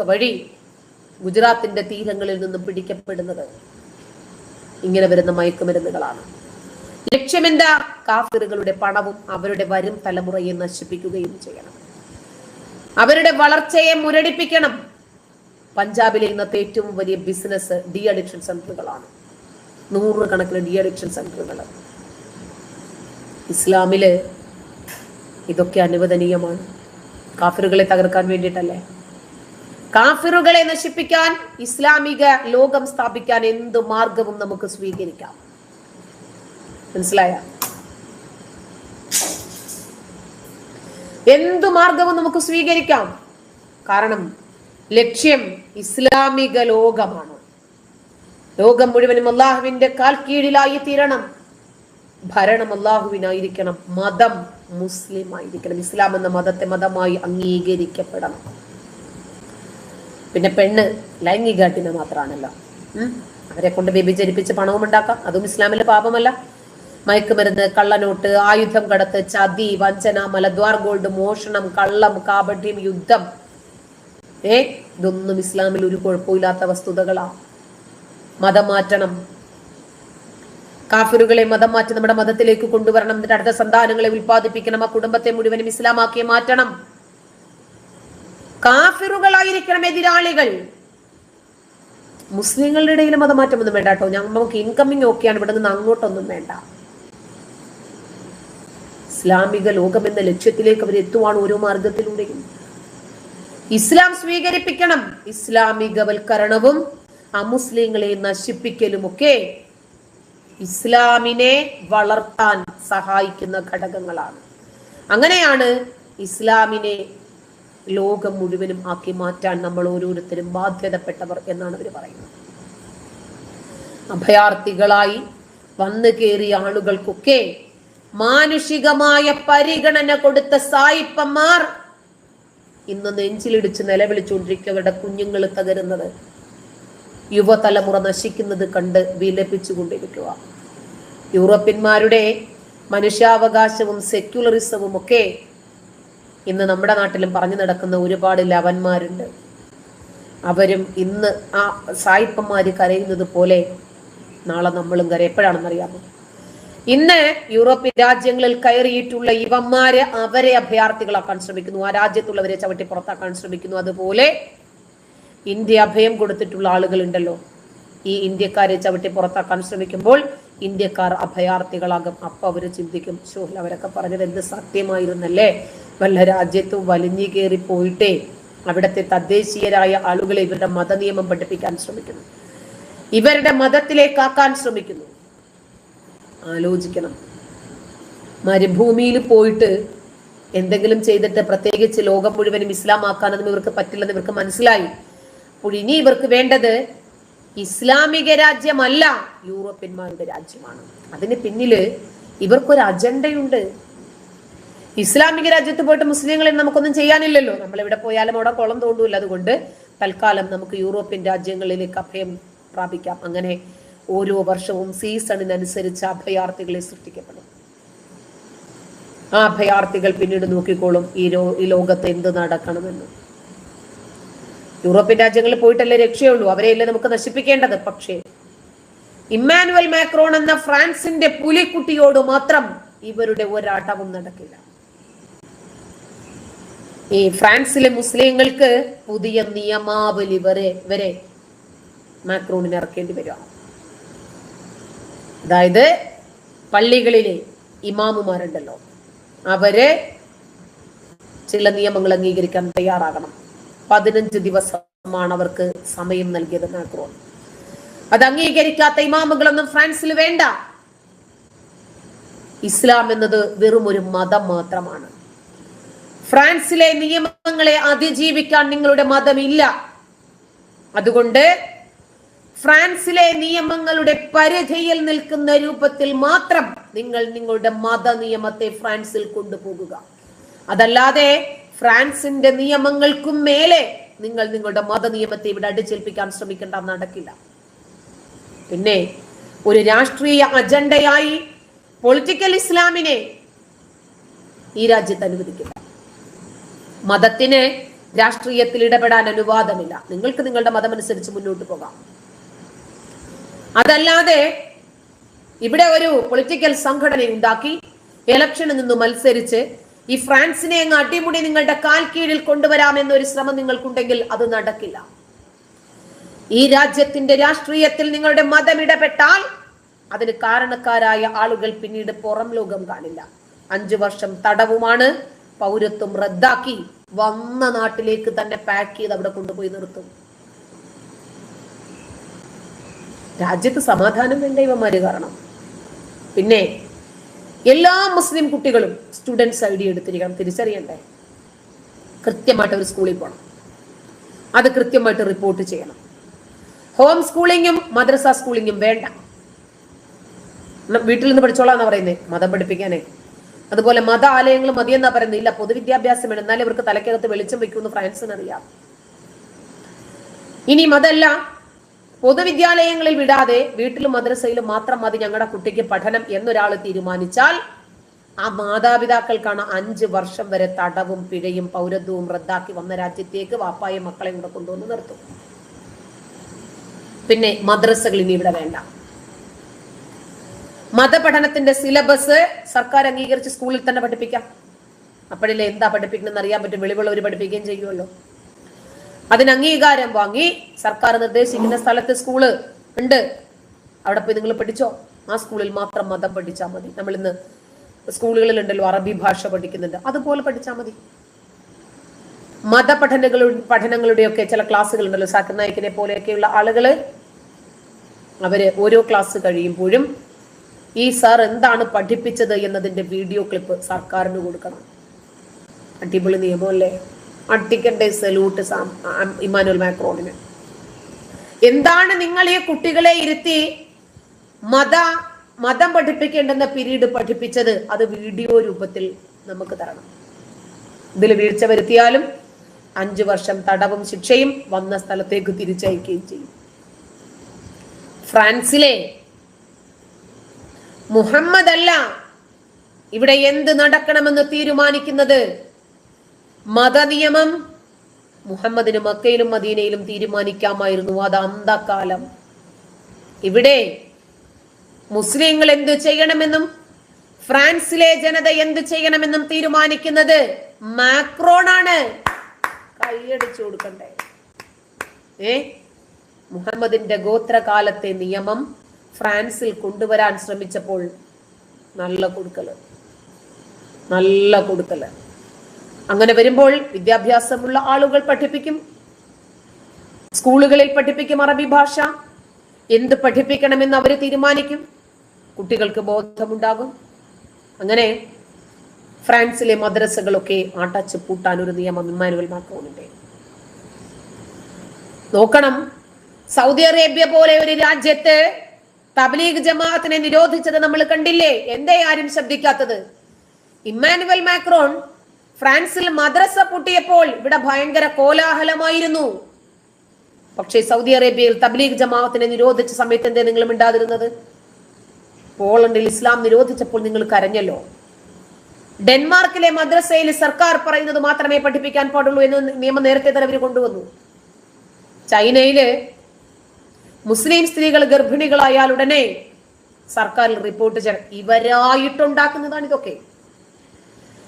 ഒക്കെ വഴി ഗുജറാത്തിന്റെ തീരങ്ങളിൽ നിന്നും പിടിക്കപ്പെടുന്നത് ഇങ്ങനെ വരുന്ന മയക്കുമരുന്നുകളാണ്. ലക്ഷ്യമെന്താ? കാഫിറുകളുടെ പണവും അവരുടെ വരും തലമുറയെ നശിപ്പിക്കുകയും ചെയ്യണം. അവരുടെ വളർച്ചയെ മുരടിപ്പിക്കണം. പഞ്ചാബിലെ ഇന്നത്തെ ഏറ്റവും വലിയ ബിസിനസ് ഡി അഡിക്ഷൻ സെന്ററുകളാണ് നൂറുകണക്കിന് ഡി അഡിക്ഷൻ സെന്ററുകൾ ഇസ്ലാമിൽ ഇതൊക്കെ അനുവദനീയമാണ്. കാഫിറുകളെ തകർക്കാൻ വേണ്ടിയിട്ടല്ലേ? കാഫിറുകളെ നശിപ്പിക്കാൻ ഇസ്ലാമിക ലോകം സ്ഥാപിക്കാൻ എന്ത് മാർഗവും നമുക്ക് സ്വീകരിക്കാം? മനസ്സിലായ? എന്ത് മാർഗവും നമുക്ക് സ്വീകരിക്കാം? കാരണം ലക്ഷ്യം ഇസ്ലാമിക ലോകമാണ്. ലോകം മുഴുവനും അള്ളാഹുവിന്റെ കാൽ കീഴിലായി തീരണം. ഭരണം അള്ളാഹുവിനായിരിക്കണം മതം മുസ്ലിം ആയിരിക്കണം ഇസ്ലാം എന്ന മതത്തെ മതമായി അംഗീകരിക്കപ്പെടണം. പിന്നെ പെണ്ണ് ലൈംഗികാട്ടിന് മാത്രമാണല്ലോ ഉം. അവരെ കൊണ്ട് വ്യഭിചരിപ്പിച്ച് പണവും ഉണ്ടാക്കാം. അതും ഇസ്ലാമിലെ പാപമല്ല. മയക്കുമരുന്ന് കള്ളനോട്ട് ആയുധം കടത്ത് ചതി വഞ്ചന മലദ്വാർ ഗോൾഡ് മോഷണം കള്ളം കാപട്യം യുദ്ധം. ഏ? ഇതൊന്നും ഇസ്ലാമിൽ ഒരു കുഴപ്പമില്ലാത്ത വസ്തുതകളാ. മതം മാറ്റണം. കാഫിറുകളെ മതം മാറ്റി നമ്മുടെ മതത്തിലേക്ക് കൊണ്ടുവരണം. എന്നിട്ട് അടുത്ത സന്താനങ്ങളെ ഉൽപ്പാദിപ്പിക്കണം. ആ കുടുംബത്തെ മുഴുവനും ഇസ്ലാമാക്കി മാറ്റണം. കാഫിറുകളായിരിക്കണം എതിരാളികൾ. മുസ്ലിങ്ങളുടെ ഇടയിൽ മതമാറ്റമൊന്നും വേണ്ട കേട്ടോ. നമുക്ക് ഇൻകമ്മിങ് ഓക്കെയാണ് ഇവിടെ നിന്ന് അങ്ങോട്ടൊന്നും വേണ്ട. ഇസ്ലാമിക ലോകം എന്ന ലക്ഷ്യത്തിലേക്ക് അവർ എത്തുവാണ് ഓരോ മാർഗത്തിലൂടെയും. ഇസ്ലാം സ്വീകരിപ്പിക്കണം. ഇസ്ലാമികവൽക്കരണവും അമുസ്ലിങ്ങളെ നശിപ്പിക്കലുമൊക്കെ ഇസ്ലാമിനെ വളർത്താൻ സഹായിക്കുന്ന ഘടകങ്ങളാണ്. അങ്ങനെയാണ് ഇസ്ലാമിനെ ലോകം മുഴുവനും ആക്കി മാറ്റാൻ നമ്മൾ ഓരോരുത്തരും ബാധ്യതപ്പെട്ടവർ എന്നാണ് അവർ പറയുന്നത്. അഭയാർത്ഥികളായി വന്നു കയറിയ ആളുകൾക്കൊക്കെ മാനുഷികമായ പരിഗണന കൊടുത്ത സായിപ്പന്മാർ ഇന്ന് നെഞ്ചിലിടിച്ച് നിലവിളിച്ചുകൊണ്ടിരിക്കുന്നവരുടെ കുഞ്ഞുങ്ങൾ തകരുന്നത്. യുവതലമുറ നശിക്കുന്നത് കണ്ട് വിലപിച്ചുകൊണ്ടിരിക്കുക. യൂറോപ്യന്മാരുടെ മനുഷ്യാവകാശവും സെക്യുലറിസവും ഒക്കെ ഇന്ന് നമ്മുടെ നാട്ടിലും പറഞ്ഞു നടക്കുന്ന ഒരുപാട് ലവന്മാരുണ്ട്. അവരും ഇന്ന് ആ സായിപ്പന്മാര് കരയുന്നത് പോലെ നാളെ നമ്മളും കര എപ്പോഴാണെന്നറിയാമോ ഇന്ന് യൂറോപ്യൻ രാജ്യങ്ങളിൽ കയറിയിട്ടുള്ള ഇവന്മാര് അവരെ അഭയാർത്ഥികളാക്കാൻ ശ്രമിക്കുന്നു. ആ രാജ്യത്തുള്ളവരെ ചവിട്ടി പുറത്താക്കാൻ ശ്രമിക്കുന്നു. അതുപോലെ ഇന്ത്യ അഭയം കൊടുത്തിട്ടുള്ള ആളുകളുണ്ടല്ലോ. ഈ ഇന്ത്യക്കാരെ ചവിട്ടി പുറത്താക്കാൻ ശ്രമിക്കുമ്പോൾ ഇന്ത്യക്കാർ അഭയാർത്ഥികളാകും. അപ്പൊ അവർ ചിന്തിക്കും ഷോഹിൽ അവരൊക്കെ പറഞ്ഞത് എന്ത് സത്യമായിരുന്നല്ലേ? വല്ല രാജ്യത്തും വലിഞ്ഞു കയറി പോയിട്ടേ അവിടുത്തെ തദ്ദേശീയരായ ആളുകളെ ഇവരുടെ മതനിയമം പഠിപ്പിക്കാൻ ശ്രമിക്കുന്നു. ഇവരുടെ മതത്തിലേക്കാക്കാൻ ശ്രമിക്കുന്നു. ആലോചിക്കണം. മരുഭൂമിയിൽ പോയിട്ട് എന്തെങ്കിലും ചെയ്തിട്ട് പ്രത്യേകിച്ച് ലോകം മുഴുവനും ഇസ്ലാം ആക്കാനൊന്നും ഇവർക്ക് പറ്റില്ലെന്ന് ഇവർക്ക് മനസ്സിലായി. അപ്പോൾ ഇനി ഇവർക്ക് വേണ്ടത് ഇസ്ലാമിക രാജ്യമല്ല യൂറോപ്യന്മാരുടെ രാജ്യമാണ്. അതിന് പിന്നിൽ ഇവർക്കൊരു അജണ്ടയുണ്ട്. ഇസ്ലാമിക രാജ്യത്ത് പോയിട്ട് മുസ്ലിങ്ങളെ നമുക്കൊന്നും ചെയ്യാനില്ലല്ലോ. നമ്മൾ എവിടെ പോയാലും അവിടെ കുളം തോണ്ടൂല്ല. അതുകൊണ്ട് തൽക്കാലം നമുക്ക് യൂറോപ്യൻ രാജ്യങ്ങളിലേക്ക് അഭയം പ്രാപിക്കാം. അങ്ങനെ ഓരോ വർഷവും സീസണിനനുസരിച്ച് അഭയാർത്ഥികളെ സൃഷ്ടിക്കപ്പെടും. ആ അഭയാർത്ഥികൾ പിന്നീട് നോക്കിക്കോളും ഈ രോ ഈ ലോകത്ത് എന്ത് നടക്കണമെന്ന്. യൂറോപ്യൻ രാജ്യങ്ങളിൽ പോയിട്ടല്ലേ രക്ഷയുള്ളൂ. അവരെയല്ലേ നമുക്ക് നശിപ്പിക്കേണ്ടത്? പക്ഷേ ഇമ്മാനുവൽ മാക്രോൺ എന്ന ഫ്രാൻസിന്റെ പുലിക്കുട്ടിയോട് മാത്രം ഇവരുടെ ഒരാട്ടവും നടക്കില്ല. ഈ ഫ്രാൻസിലെ മുസ്ലിങ്ങൾക്ക് പുതിയ നിയമാവലി വരെ വരെ മാക്രോണിന് ഇറക്കേണ്ടി വരിക. അതായത് പള്ളികളിലെ ഇമാമുമാരുണ്ടല്ലോ അവരെ ചില നിയമങ്ങൾ അംഗീകരിക്കാൻ തയ്യാറാകണം. പതിനഞ്ച് ദിവസമാണ് അവർക്ക് സമയം നൽകിയത് മാക്രോൺ. അത് അംഗീകരിക്കാത്ത ഇമാമുകളൊന്നും ഫ്രാൻസിൽ വേണ്ട. ഇസ്ലാം എന്നത് വെറും ഒരു മതം മാത്രമാണ്. ഫ്രാൻസിലെ നിയമങ്ങളെ അതിജീവിക്കാൻ നിങ്ങളുടെ മതമില്ല. അതുകൊണ്ട് ഫ്രാൻസിലെ നിയമങ്ങളുടെ പരിധിയിൽ നിൽക്കുന്ന രൂപത്തിൽ മാത്രം നിങ്ങൾ നിങ്ങളുടെ മത നിയമത്തെ ഫ്രാൻസിൽ കൊണ്ടുപോകുക. അതല്ലാതെ ഫ്രാൻസിന്റെ നിയമങ്ങൾക്കും മേലെ നിങ്ങൾ നിങ്ങളുടെ മത നിയമത്തെ ഇവിടെ അടിച്ചേൽപ്പിക്കാൻ ശ്രമിക്കേണ്ട നടക്കില്ല. പിന്നെ ഒരു രാഷ്ട്രീയ അജണ്ടയായി പൊളിറ്റിക്കൽ ഇസ്ലാമിനെ ഈ രാജ്യത്ത് അനുവദിക്കില്ല. മതത്തിന് രാഷ്ട്രീയത്തിൽ ഇടപെടാൻ അനുവാദമില്ല. നിങ്ങൾക്ക് നിങ്ങളുടെ മതമനുസരിച്ച് മുന്നോട്ട് പോകാം. അതല്ലാതെ ഇവിടെ ഒരു പൊളിറ്റിക്കൽ സംഘടന ഉണ്ടാക്കി ഇലക്ഷനിൽ നിന്ന് മത്സരിച്ച് ഈ ഫ്രാൻസിനെ അങ്ങ് അടിമുടി നിങ്ങളുടെ കാൽ കീഴിൽ കൊണ്ടുവരാമെന്നൊരു ശ്രമം നിങ്ങൾക്കുണ്ടെങ്കിൽ അത് നടക്കില്ല. ഈ രാജ്യത്തിന്റെ രാഷ്ട്രീയത്തിൽ നിങ്ങളുടെ മതം ഇടപെട്ടാൽ അതിന് കാരണക്കാരായ ആളുകൾ പിന്നീട് പുറം ലോകം കാണില്ല. അഞ്ചു വർഷം തടവുമാണ് പൗരത്വം റദ്ദാക്കി വന്ന നാട്ടിലേക്ക് തന്നെ പാക്ക് ചെയ്ത് അവിടെ കൊണ്ടുപോയി നിർത്തും. രാജ്യത്ത് സമാധാനം വേണ്ട ഇവന്മാര് കാരണം. പിന്നെ എല്ലാ മുസ്ലിം കുട്ടികളും സ്റ്റുഡൻസ് ഐ ഡി എടുത്തിരിക്കണം. തിരിച്ചറിയണ്ടേ? കൃത്യമായിട്ട് ഒരു സ്കൂളിൽ പോകണം അത് കൃത്യമായിട്ട് റിപ്പോർട്ട് ചെയ്യണം. ഹോം സ്കൂളിങ്ങും മദ്രസ സ്കൂളിങ്ങും വേണ്ട. വീട്ടിൽ നിന്ന് പഠിച്ചോളാന്നാ പറയുന്നത് മതം പഠിപ്പിക്കാനേ. അതുപോലെ മത ആലയങ്ങൾ മതിയെന്നാ പറയുന്നത്. ഇല്ല പൊതുവിദ്യാഭ്യാസം എന്നാലും ഇവർക്ക് തലക്കകത്ത് വെളിച്ചം വെക്കുമെന്ന് ഫ്രാൻസിന് അറിയാം ഇനി മതല്ല. പൊതുവിദ്യാലയങ്ങളിൽ വിടാതെ വീട്ടിലും മദ്രസയിലും മാത്രം മതി ഞങ്ങളുടെ കുട്ടിക്ക് പഠനം എന്നൊരാൾ തീരുമാനിച്ചാൽ ആ മാതാപിതാക്കൾക്കാണ് അഞ്ച് വർഷം വരെ തടവും പിഴയും പൗരത്വവും റദ്ദാക്കി വന്ന രാജ്യത്തേക്ക് വാപ്പായും മക്കളെയും കൂടെ കൊണ്ടുവന്ന് നിർത്തും. പിന്നെ മദ്രസകൾ ഇനി ഇവിടെ വേണ്ട. മതപഠനത്തിന്റെ സിലബസ് സർക്കാർ അംഗീകരിച്ച് സ്കൂളിൽ തന്നെ പഠിപ്പിക്കാം. അപ്പോഴല്ലേ എന്താ പഠിപ്പിക്കണമെന്ന് അറിയാൻ പറ്റും. വെളിവുള്ളവർ പഠിപ്പിക്കുകയും ചെയ്യുമല്ലോ. അതിന് അംഗീകാരം വാങ്ങി സർക്കാർ നിർദ്ദേശിക്കുന്ന സ്ഥലത്ത് സ്കൂൾ ഉണ്ട്. അവിടെ പോയി നിങ്ങൾ പഠിച്ചോ? ആ സ്കൂളിൽ മാത്രം മതം പഠിച്ചാൽ മതി. നമ്മൾ ഇന്ന് സ്കൂളുകളിൽ ഉണ്ടല്ലോ അറബി ഭാഷ പഠിക്കുന്നുണ്ട്. അതുപോലെ പഠിച്ചാൽ മതി. മതപഠനങ്ങളുടെ പഠനങ്ങളുടെയൊക്കെ ചില ക്ലാസ്സുകൾ ഉണ്ടല്ലോ സാക്കർ നായിക്കിനെ പോലെയൊക്കെയുള്ള ആളുകൾ അവർ ഓരോ ക്ലാസ് കഴിയുമ്പോഴും ഈ സാർ എന്താണ് പഠിപ്പിച്ചത് എന്നതിന്റെ വീഡിയോ ക്ലിപ്പ് സർക്കാരിന് കൊടുക്കണം. അടിപൊളി നിയമമല്ലേ? അട്ടിക്കട്ടെ സല്യൂട്ട് ഇമാനുവൽ മാക്രോണിന്. എന്താണ് നിങ്ങൾ ഈ കുട്ടികളെ ഇരുത്തി മത മതം പഠിപ്പിക്കേണ്ടെന്ന പിരീഡ് പഠിപ്പിച്ചത്? അത് വീഡിയോ രൂപത്തിൽ നമുക്ക് തരണം. ഇതിൽ വീഴ്ച വരുത്തിയാലും അഞ്ചു വർഷം തടവും ശിക്ഷയും വന്ന സ്ഥലത്തേക്ക് തിരിച്ചയക്കുകയും ചെയ്യും. ഫ്രാൻസിലെ മുഹമ്മദ് അല്ല ഇവിടെ എന്ത് നടക്കണമെന്ന് തീരുമാനിക്കുന്നത്? മതനിയമം മുഹമ്മദിന് മക്കയിലും മദീനയിലും തീരുമാനിക്കാമായിരുന്നു. അത് അന്ധകാലം. ഇവിടെ മുസ്ലിങ്ങൾ എന്തു ചെയ്യണമെന്നും ഫ്രാൻസിലെ ജനത എന്ത് ചെയ്യണമെന്നും തീരുമാനിക്കുന്നത് മാക്രോൺ ആണ് കൈയടിച്ചു കൊടുക്കണ്ടേ. ഏ? മുഹമ്മദിന്റെ ഗോത്രകാലത്തെ നിയമം ഫ്രാൻസിൽ കൊണ്ടുവരാൻ ശ്രമിച്ചപ്പോൾ നല്ല കൊടുക്കൽ. നല്ല കൊടുക്കൽ. അങ്ങനെ വരുമ്പോൾ വിദ്യാഭ്യാസമുള്ള ആളുകൾ പഠിപ്പിക്കും. സ്കൂളുകളിൽ പഠിപ്പിക്കും അറബി ഭാഷ. എന്ത് പഠിപ്പിക്കണമെന്ന് അവർ തീരുമാനിക്കും. കുട്ടികൾക്ക് ബോധമുണ്ടാകും. അങ്ങനെ ഫ്രാൻസിലെ മദ്രസകളൊക്കെ ആട്ടച്ച് പൂട്ടാൻ ഒരു നിയമം ഇമ്മാനുവൽ മാക്രോണിന്റെ നോക്കണം. സൗദി അറേബ്യ പോലെ ഒരു രാജ്യത്ത് തബ്ലീഗ് ജമാഅത്തിനെ നിരോധിച്ചത് നമ്മൾ കണ്ടില്ലേ? എന്തേ ആരും ശ്രദ്ധിക്കാത്തത്? ഇമ്മാനുവൽ മാക്രോൺ ഫ്രാൻസിൽ മദ്രസ പൊട്ടിയപ്പോൾ ഇവിടെ ഭയങ്കര കോലാഹലമായിരുന്നു. പക്ഷേ സൗദി അറേബ്യയിൽ തബ്ലീഗ് ജമാഅത്തിനെ നിരോധിച്ച സമയത്ത് എന്തേ നിങ്ങൾ മിണ്ടാതിരുന്നത്? പോളണ്ടിൽ ഇസ്ലാം നിരോധിച്ചപ്പോൾ നിങ്ങൾ കരഞ്ഞല്ലോ. ഡെൻമാർക്കിലെ മദ്രസയിൽ സർക്കാർ പറയുന്നത് മാത്രമേ പഠിപ്പിക്കാൻ പാടുള്ളൂ എന്ന് നിയമം നേരത്തെ തന്നെ അവർ കൊണ്ടുവന്നു. ചൈനയിൽ മുസ്ലിം സ്ത്രീകൾ ഗർഭിണികളായാൽ ഉടനെ സർക്കാരിൽ റിപ്പോർട്ട് ചെയ്യണം. ഇവരായിട്ടുണ്ടാക്കുന്നതാണ് ഇതൊക്കെ.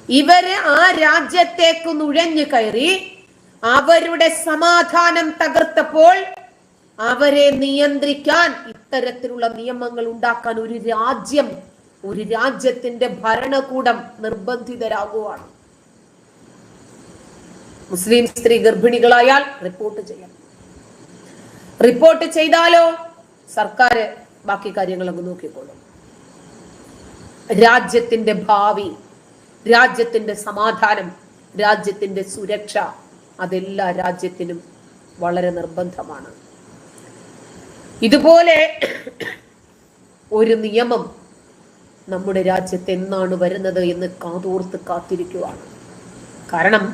ഇവർ ആ രാജ്യത്തേക്ക് നുഴഞ്ഞു കയറി അവരുടെ സമാധാനം തകർത്തപ്പോൾ അവരെ നിയന്ത്രിക്കാൻ ഇത്തരത്തിലുള്ള നിയമങ്ങൾ ഉണ്ടാക്കാൻ ഒരു രാജ്യം ഒരു രാജ്യത്തിന്റെ ഭരണകൂടം നിർബന്ധിതരാകുവാണ്. മുസ്ലിം സ്ത്രീ ഗർഭിണികളായാൽ റിപ്പോർട്ട് ചെയ്യണം. റിപ്പോർട്ട് ചെയ്താലോ? സർക്കാർ ബാക്കി കാര്യങ്ങളൊക്കെ നോക്കിക്കോളും. രാജ്യത്തിന്റെ ഭാവി രാജ്യത്തിന്റെ സമാധാനം രാജ്യത്തിന്റെ സുരക്ഷ അതെല്ലാ രാജ്യത്തിനും വളരെ നിർബന്ധമാണ്. ഇതുപോലെ ഒരു നിയമം നമ്മുടെ രാജ്യത്ത് എന്നാണ് വരുന്നത് എന്ന് കാതോർത്ത് കാത്തിരിക്കുവാണ്. കാരണം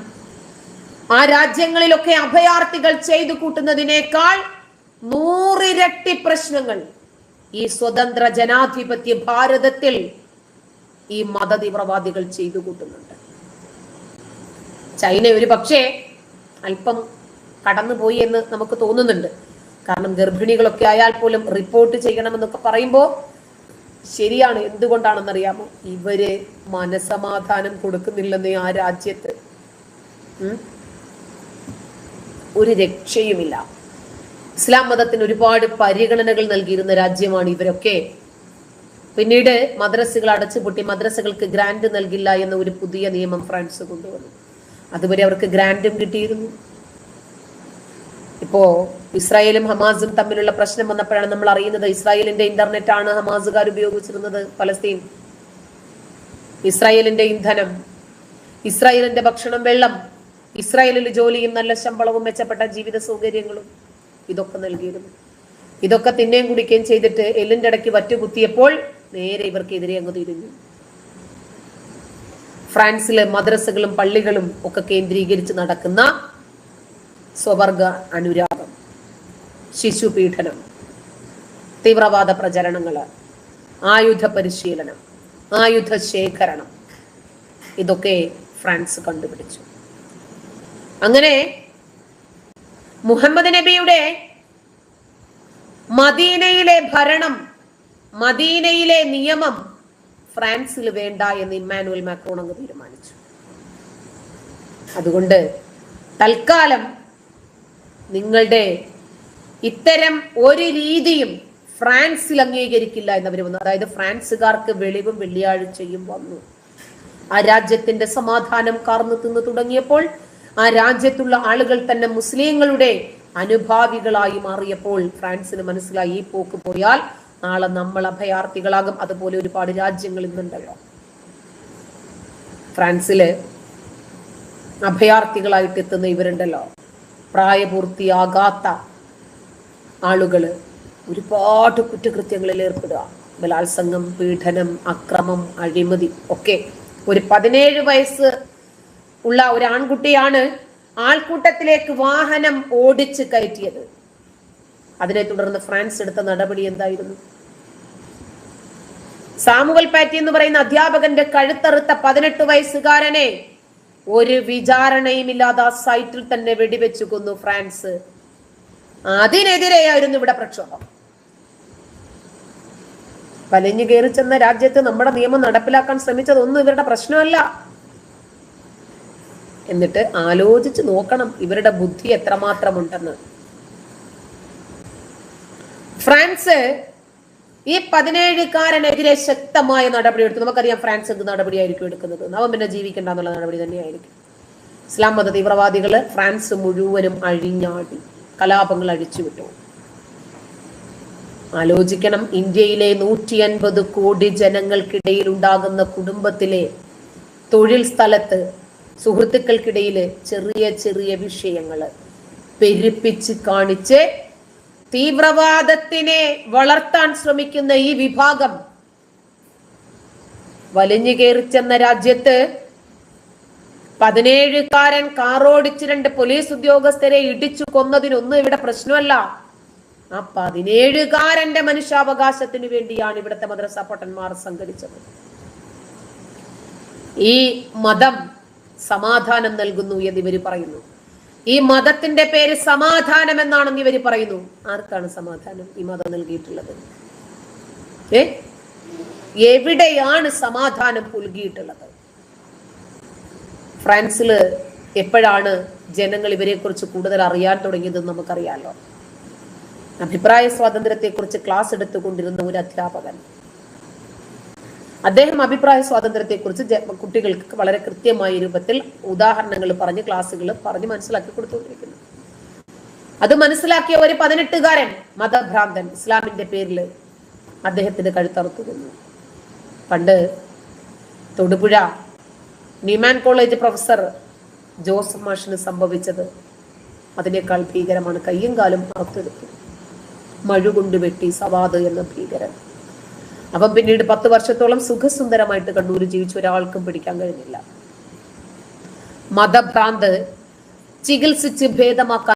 ആ രാജ്യങ്ങളിലൊക്കെ അഭയാർത്ഥികൾ ചെയ്തു കൂട്ടുന്നതിനേക്കാൾ നൂറിരട്ടി പ്രശ്നങ്ങൾ ഈ സ്വതന്ത്ര ജനാധിപത്യ ഭാരതത്തിൽ ഈ മതതീവ്രവാദികൾ ചെയ്തു കൂട്ടുന്നുണ്ട്. ചൈന ഒരു പക്ഷേ അല്പം കടന്നുപോയി എന്ന് നമുക്ക് തോന്നുന്നുണ്ട്. കാരണം ഗർഭിണികളൊക്കെ ആയാൽ പോലും റിപ്പോർട്ട് ചെയ്യണമെന്നൊക്കെ പറയുമ്പോൾ ശരിയാണ് എന്തുകൊണ്ടാണെന്നറിയാമോ? ഇവർ മനസമാധാനം കൊടുക്കുന്നില്ലെന്ന് ആ രാജ്യത്ത്. ഒരു രക്ഷയുമില്ല. ഇസ്ലാം മതത്തിന് ഒരുപാട് പരിഗണനകൾ നൽകിയിരുന്ന രാജ്യമാണ് ഇവരൊക്കെ. പിന്നീട് മദ്രസകൾ അടച്ചുപൂട്ടി മദ്രസകൾക്ക് ഗ്രാൻഡ് നൽകില്ല എന്ന ഒരു പുതിയ നിയമം ഫ്രാൻസ് കൊണ്ടുവന്നു. അതുവരെ അവർക്ക് ഗ്രാന്റും കിട്ടിയിരുന്നു. ഇപ്പോ ഇസ്രായേലും ഹമാസും തമ്മിലുള്ള പ്രശ്നം വന്നപ്പോഴാണ് നമ്മൾ അറിയുന്നത് ഇസ്രായേലിന്റെ ഇന്റർനെറ്റ് ആണ് ഹമാസുകാർ ഉപയോഗിച്ചിരുന്നത് പലസ്തീൻ ഇസ്രായേലിന്റെ ഇന്ധനം ഇസ്രായേലിന്റെ ഭക്ഷണം വെള്ളം ഇസ്രായേലിൽ ജോലിയും നല്ല ശമ്പളവും മെച്ചപ്പെട്ട ജീവിത സൗകര്യങ്ങളും ഇതൊക്കെ നൽകിയിരുന്നു. ഇതൊക്കെ തിന്നേം കുടിക്കുകയും ചെയ്തിട്ട് എല്ലിന്റെ ഇടയ്ക്ക് വറ്റുകുത്തിയപ്പോൾ നേരെ ഇവർക്കെതിരെ അങ്ങ് തിരിഞ്ഞു. ഫ്രാൻസിലെ മദ്രസകളും പള്ളികളും ഒക്കെ കേന്ദ്രീകരിച്ച് നടക്കുന്ന സ്വവർഗ അനുരാഗം ശിശുപീഠനം തീവ്രവാദ പ്രചരണങ്ങൾ ആയുധ പരിശീലനം ആയുധ ശേഖരണം ഇതൊക്കെ ഫ്രാൻസ് കണ്ടുപിടിച്ചു. അങ്ങനെ മുഹമ്മദ് നബിയുടെ മദീനയിലെ ഭരണം മദീനയിലെ നിയമം ഫ്രാൻസിൽ വേണ്ട എന്ന് ഇമ്മാനുവൽ മാക്രോൺ അങ്ങ് തീരുമാനിച്ചു. അതുകൊണ്ട് തൽക്കാലം നിങ്ങളുടെ ഇത്തരം ഒരു രീതിയും ഫ്രാൻസിൽ അംഗീകരിക്കില്ല എന്നവർ വന്നു. അതായത് ഫ്രാൻസുകാർക്ക് വെളിവും വെള്ളിയാഴ്ചയും വന്നു. ആ രാജ്യത്തിന്റെ സമാധാനം കാർന്നു തിന്ന് തുടങ്ങിയപ്പോൾ ആ രാജ്യത്തുള്ള ആളുകൾ തന്നെ മുസ്ലിങ്ങളുടെ അനുഭാവികളായി മാറിയപ്പോൾ ഫ്രാൻസിന് മനസ്സിലായി ഈ പോക്ക് പോയാൽ നാളെ നമ്മൾ അഭയാർത്ഥികളാകും. അതുപോലെ ഒരുപാട് രാജ്യങ്ങൾ ഇന്നുണ്ടല്ലോ. ഫ്രാൻസിൽ അഭയാർത്ഥികളായിട്ട് എത്തുന്ന ഇവരുണ്ടല്ലോ. പ്രായപൂർത്തിയാകാത്ത ആളുകൾ ഒരുപാട് കുറ്റകൃത്യങ്ങളിൽ ഏർപ്പെടുക. ബലാത്സംഗം പീഡനം അക്രമം അഴിമതി ഒക്കെ ഒരു പതിനേഴ് വയസ്സ് ഉള്ള ഒരു ആൺകുട്ടിയാണ് ആൾക്കൂട്ടത്തിലേക്ക് വാഹനം ഓടിച്ച് കയറ്റിയത്. അതിനെ തുടർന്ന് ഫ്രാൻസ് എടുത്ത നടപടി എന്തായിരുന്നു? സാമുവൽ പാറ്റി എന്ന് പറയുന്ന അധ്യാപകന്റെ കഴുത്തറുത്ത പതിനെട്ട് വയസ്സുകാരനെ ഒരു വിചാരണയും ഇല്ലാതെ ആ സൈറ്റിൽ തന്നെ വെടിവെച്ചു കൊന്നു ഫ്രാൻസ്. അതിനെതിരെയായിരുന്നു ഇവിടെ പ്രക്ഷോഭം. വലിഞ്ഞു കയറി ചെന്ന രാജ്യത്ത് നമ്മുടെ നിയമം നടപ്പിലാക്കാൻ ശ്രമിച്ചതൊന്നും ഇവരുടെ പ്രശ്നമല്ല. എന്നിട്ട് ആലോചിച്ച് നോക്കണം ഇവരുടെ ബുദ്ധി എത്രമാത്രമുണ്ടെന്ന്. ഫ്രാൻസ് ഈ പതിനേഴുകാരനെതിരെ ശക്തമായ നടപടി എടുത്തു. നമുക്കറിയാം ഫ്രാൻസ് എന്ത് നടപടിയായിരിക്കും എടുക്കുന്നത്. പിന്നെ ജീവിക്കേണ്ട എന്നുള്ള നടപടി തന്നെയായിരിക്കും. ഇസ്ലാം മത തീവ്രവാദികൾ ഫ്രാൻസ് മുഴുവനും അഴിഞ്ഞാടി കലാപങ്ങൾ അഴിച്ചുവിട്ടു. ആലോചിക്കണം ഇന്ത്യയിലെ നൂറ്റി അൻപത് കോടി ജനങ്ങൾക്കിടയിൽ ഉണ്ടാകുന്ന കുടുംബത്തിലെ തൊഴിൽ സ്ഥലത്ത് സുഹൃത്തുക്കൾക്കിടയിൽ ചെറിയ ചെറിയ വിഷയങ്ങൾ പെരുപ്പിച്ച് കാണിച്ച് തീവ്രവാദത്തിനെ വളർത്താൻ ശ്രമിക്കുന്ന ഈ വിഭാഗം വലിഞ്ഞു കയറിച്ചെന്ന രാജ്യത്ത് പതിനേഴുകാരൻ കാറോടിച്ച് രണ്ട് പോലീസ് ഉദ്യോഗസ്ഥരെ ഇടിച്ചു കൊന്നതിനൊന്നും ഇവിടെ പ്രശ്നമല്ല. ആ പതിനേഴുകാരന്റെ മനുഷ്യാവകാശത്തിന് വേണ്ടിയാണ് ഇവിടുത്തെ മദ്രസ പൊട്ടന്മാർ സംഘടിച്ചത്. ഈ മതം സമാധാനം നൽകുന്നു എന്ന് ഇവർ പറയുന്നു. ഈ മതത്തിന്റെ പേര് സമാധാനം എന്നാണെന്ന് ഇവർ പറയുന്നു. ആർക്കാണ് സമാധാനം ഈ മതം നൽകിയിട്ടുള്ളത്? ഏ? എവിടെയാണ് സമാധാനം പുൽകിയിട്ടുള്ളത്? ഫ്രാൻസിൽ എപ്പോഴാണ് ജനങ്ങൾ ഇവരെ കുറിച്ച് കൂടുതൽ അറിയാൻ തുടങ്ങിയതെന്ന് നമുക്കറിയാലോ. അഭിപ്രായ സ്വാതന്ത്ര്യത്തെക്കുറിച്ച് ക്ലാസ് എടുത്തുകൊണ്ടിരുന്ന ഒരു അധ്യാപകൻ അദ്ദേഹം അഭിപ്രായ സ്വാതന്ത്ര്യത്തെക്കുറിച്ച് കുറിച്ച് കുട്ടികൾക്ക് വളരെ കൃത്യമായ രൂപത്തിൽ ഉദാഹരണങ്ങൾ പറഞ്ഞ് ക്ലാസ്സുകൾ പറഞ്ഞ് മനസ്സിലാക്കി കൊടുത്തുകൊണ്ടിരിക്കുന്നു. അത് മനസ്സിലാക്കിയ ഒരു പതിനെട്ടുകാരൻ മതഭ്രാന്തൻ ഇസ്ലാമിന്റെ പേരിൽ അദ്ദേഹത്തിന്റെ കഴുത്തറുത്തു കൊന്നു പണ്ട് Thodupuzha Newman college professor Joseph മാഷിന് സംഭവിച്ചത് അതിനേക്കാൾ ഭീകരമാണ്. കയ്യും കാലും അറുത്തെടുത്തു. മഴ കൊണ്ട് വെട്ടി സവാദ് എന്ന ഭീകരൻ. അപ്പം പിന്നീട് പത്ത് വർഷത്തോളം സുഖസുന്ദരമായിട്ട് കണ്ണൂർ ജീവിച്ച ഒരാൾക്കും പിടിക്കാൻ കഴിഞ്ഞില്ല. മതഭ്രാന്ത് ചികിത്സിച്ച് ഭേദമാക്കാൻ